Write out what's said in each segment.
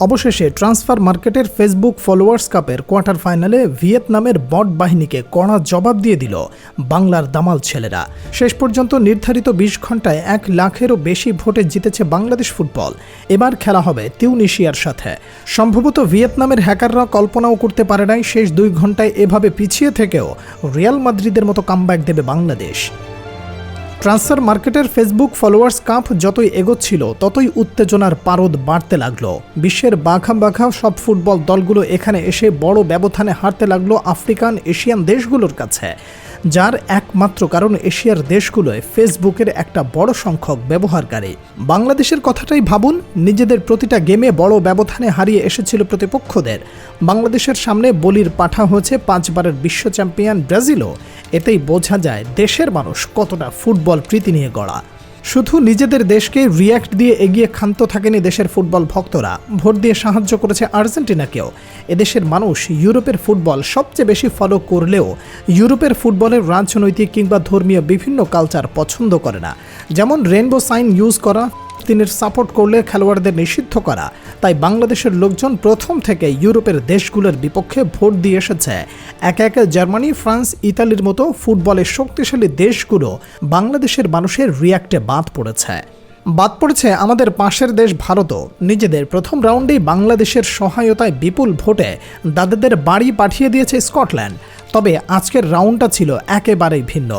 অবশেষে ট্রান্সফার মার্কেটের Facebook followers কাপের কোয়ার্টার ফাইনালে ভিয়েতনামের বট বাহিনীকে কড়া জবাব দিয়ে দিল বাংলার দামাল ছেলেরা। শেষ পর্যন্ত নির্ধারিত বিশ ঘন্টায় এক লাখেরও বেশি ভোটে জিতেছে বাংলাদেশ ফুটবল। এবার খেলা হবে তিউনিশিয়ার সাথে। সম্ভবত ভিয়েতনামের হ্যাকাররা কল্পনাও করতে পারে নাই শেষ দুই ঘন্টায় এভাবে পিছিয়ে থেকেও রিয়াল মাদ্রিদের মতো কামব্যাক দেবে বাংলাদেশ। ট্রান্সফার মার্কেটের ফেসবুক ফলোয়ার্স কাপ যতই এগোচ্ছিল, ততই উত্তেজনার পারদ বাড়তে লাগল। বিশ্বের বাঘা বাঘা সব ফুটবল দলগুলো এখানে এসে বড় ব্যবধানে হারতে লাগল আফ্রিকান, এশিয়ান দেশগুলোর কাছে। যার একমাত্র কারণ এশিয়ার দেশগুলোয় ফেসবুকের একটা বড় সংখ্যক ব্যবহারকারী। বাংলাদেশের কথাটাই ভাবুন, নিজেদের প্রতিটা গেমে বড় ব্যবধানে হারিয়ে এসেছিল প্রতিপক্ষদের। বাংলাদেশের সামনে বলির পাঠা হয়েছে পাঁচবারের বিশ্ব চ্যাম্পিয়ন ব্রাজিলও। এতেই বোঝা যায় দেশের মানুষ কতটা ফুটবল প্রীতি নিয়ে গড়া। শুধু নিজেদের দেশকে রিয়্যাক্ট দিয়ে এগিয়ে ক্ষান্ত থাকেনি দেশের ফুটবল ভক্তরা। ভোট দিয়ে সাহায্য করেছে আর্জেন্টিনাকেও। এদেশের মানুষ ইউরোপের ফুটবল সবচেয়ে বেশি ফলো করলেও ইউরোপের ফুটবলের রাজনৈতিক কিংবা ধর্মীয় বিভিন্ন কালচার পছন্দ করে না। যেমন রেনবো সাইন ইউজ করা তিনের সাপোর্ট করলে খেলোয়াড়দের নিষিদ্ধ করা। তাই বাংলাদেশের লোকজন প্রথম থেকে ইউরোপের দেশগুলোর বিপক্ষে ভোট দিয়ে এসেছে। একে একে জার্মানি, ফ্রান্স, ইতালির মতো ফুটবলের শক্তিশালী দেশগুলো বাংলাদেশের মানুষের রিয়াক্টে বাদ পড়েছে। বাদ পড়েছে আমাদের পাশের দেশ ভারতও। নিজেদের প্রথম রাউন্ডেই বাংলাদেশের সহায়তায় বিপুল ভোটে দাদাদের বাড়ি পাঠিয়ে দিয়েছে স্কটল্যান্ড। তবে আজকের রাউন্ডটা ছিল একেবারেই ভিন্ন।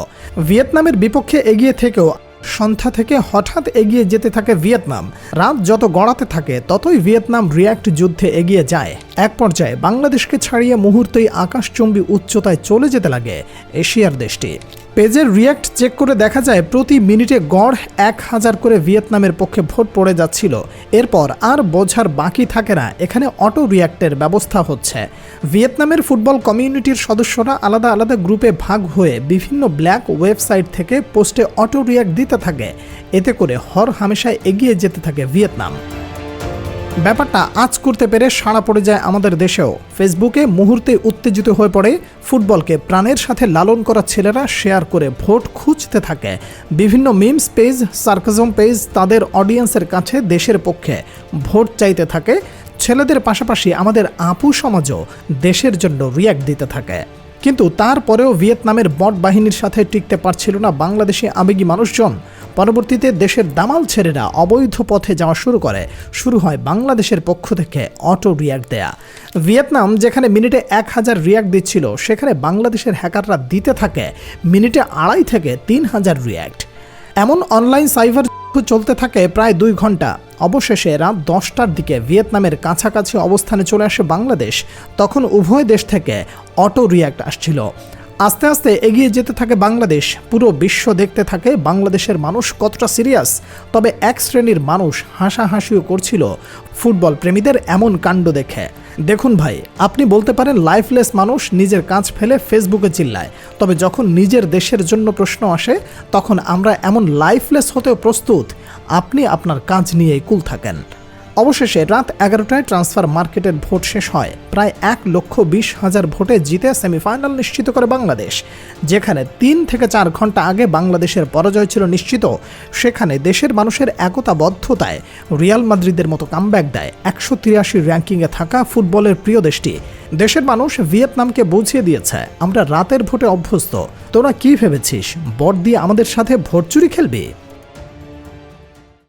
ভিয়েতনামের বিপক্ষে এগিয়ে থেকেও সন্ধ্যা থেকে হঠাৎ এগিয়ে যেতে থাকে ভিয়েতনাম। রাত যত গড়াতে থাকে, ততই ভিয়েতনাম রিয়্যাক্ট যুদ্ধে এগিয়ে যায়। এক পর্যায়ে বাংলাদেশকে ছাড়িয়ে মুহূর্তেই আকাশচম্বী উচ্চতায় চলে যেতে লাগে এশিয়ার দেশটি। পেজের রিয়্যাক্ট চেক করে দেখা যায় প্রতি মিনিটে গড় এক হাজার করে ভিয়েতনামের পক্ষে ভোট পড়ে যাচ্ছিল। এরপর আর বোঝার বাকি থাকে না। এখানে অটো রিয়্যাক্টের ব্যবস্থা হচ্ছে। ভিয়েতনামের ফুটবল কমিউনিটির সদস্যরা আলাদা আলাদা গ্রুপে ভাগ হয়ে বিভিন্ন ব্ল্যাক ওয়েবসাইট থেকে পোস্টে অটো রিয়্যাক্ট দিতে থাকে। এতে করে হর হামেশায় এগিয়ে যেতে থাকে ভিয়েতনাম। ব্যাপারটা আজ করতে পেরে সাড়া পড়ে যায় আমাদের দেশেও। ফেসবুকে মুহূর্তে উত্তেজিত হয়ে পড়ে ফুটবলকে প্রাণের সাথে লালন করা ছেলেরা শেয়ার করে ভোট খুঁজতে থাকে। বিভিন্ন মিমস পেজ, সার্কাজম পেজ তাদের অডিয়েন্সের কাছে দেশের পক্ষে ভোট চাইতে থাকে। ছেলেদের পাশাপাশি আমাদের আপু সমাজও দেশের জন্য রিয়াক্ট দিতে থাকে। কিন্তু তারপরেও ভিয়েতনামের বট বাহিনীর সাথে টিকতে পারছিল না বাংলাদেশি আবেগী মানুষজন। পরবর্তীতে দেশের দামাল ছেলেরা অবৈধ পথে যাওয়া শুরু করে। শুরু হয় বাংলাদেশের পক্ষ থেকে অটো রিয়াক্ট দেয়া। ভিয়েতনাম, যেখানে মিনিটে এক হাজার রিয়াক্ট দিচ্ছিল, সেখানে বাংলাদেশের হ্যাকাররা দিতে থাকে মিনিটে আড়াই থেকে তিন হাজার রিয়াক্ট এমন অনলাইন সাইবার চলতে থাকে প্রায় দুই ঘণ্টা। অবশেষে রাত দশটার দিকে ভিয়েতনামের কাছাকাছি অবস্থানে চলে আসে বাংলাদেশ। তখন উভয় দেশ থেকে অটো রিয়াক্ট আসছিল। আস্তে আস্তে এগিয়ে যেতে থাকে বাংলাদেশ। পুরো বিশ্ব দেখতে থাকে বাংলাদেশের মানুষ কতটা সিরিয়াস। তবে এক শ্রেণির মানুষ হাসাহাসিও করছিল ফুটবল প্রেমীদের এমন কাণ্ড দেখে। দেখুন ভাই, আপনি বলতে পারেন লাইফলেস মানুষ নিজের কাজ ফেলে ফেসবুকে চিল্লায়। তবে যখন নিজের দেশের জন্য প্রশ্ন আসে, তখন আমরা এমন লাইফলেস হতেও প্রস্তুত। আপনি আপনার কাজ নিয়েই কুল থাকেন। অবশেষে রাত এগারোটায় ট্রান্সফার মার্কেটের ভোট শেষ হয়। প্রায় এক লক্ষ বিশ হাজার ভোটে জিতে সেমিফাইনাল নিশ্চিত করে বাংলাদেশ। যেখানে তিন থেকে চার ঘণ্টা আগে বাংলাদেশের পরাজয় ছিল নিশ্চিত। সেখানে দেশের মানুষের একতাবদ্ধতায় রিয়াল মাদ্রিদের মতো কামব্যাক দেয় একশো তিরাশি র্যাঙ্কিংয়ে থাকা ফুটবলের প্রিয় দেশটি। দেশের মানুষ ভিয়েতনামকে বুঝিয়ে দিয়েছে, আমরা রাতের ভোটে অভ্যস্ত। তোরা কি ভেবেছিস? বট দিয়ে আমাদের সাথে ভোট চুরি খেলবি?